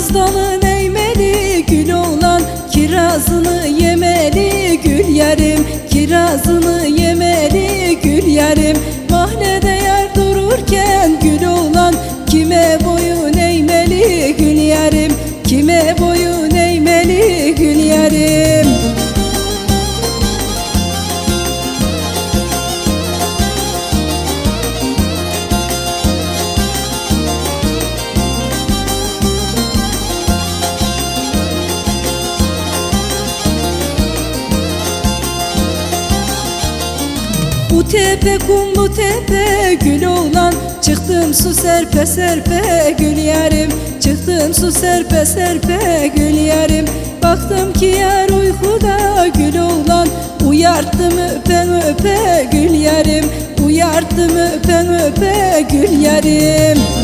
Kiraz Bu tepe kum bu tepe gül olan. Çıktım su serpe serpe gül yarim. Çıktım su serpe serpe gül yarim. Baktım ki yer uykuda gül olan. Uyarttım öpen öpe gül yarim. Uyarttım öpen öpe gül yarim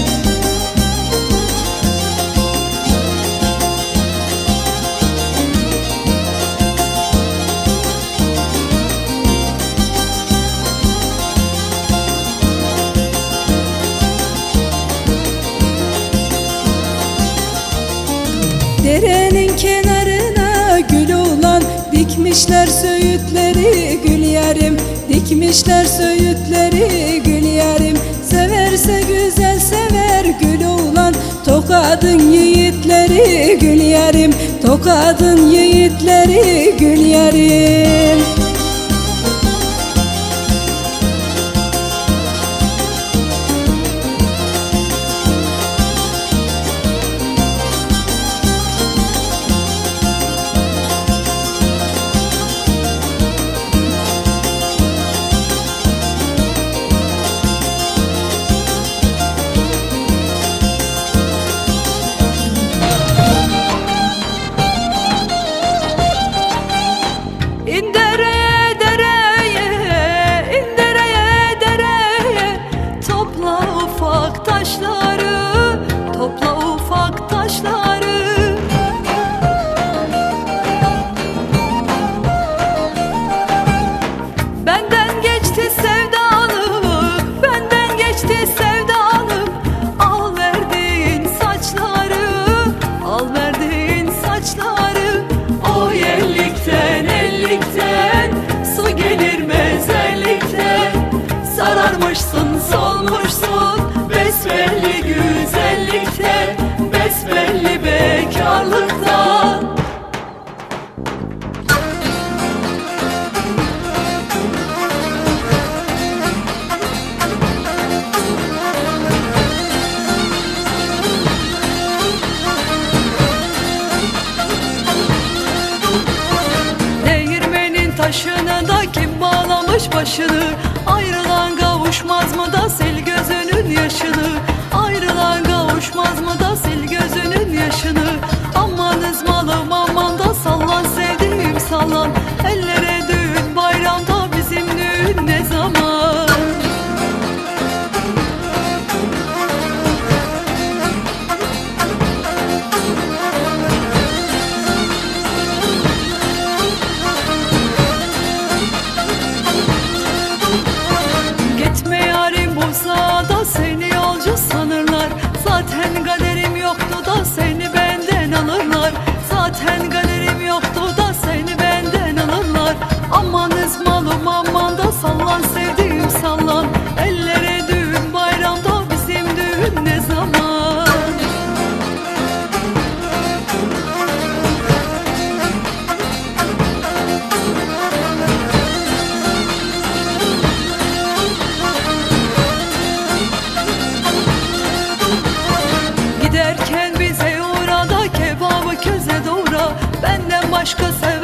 Dikmişler söğütleri gül yarim Dikmişler söğütleri gül yarim Severse güzel sever gül olan Tokadın yiğitleri gül yarim Tokadın yiğitleri gül yarim Sararmışsın solmuşsun, besbelli güzellikten Besbelli bekarlıktan. Değirmenin taşını da kim bağlamış başını bize uğra da kebabı köze doğra. Benden başka seversen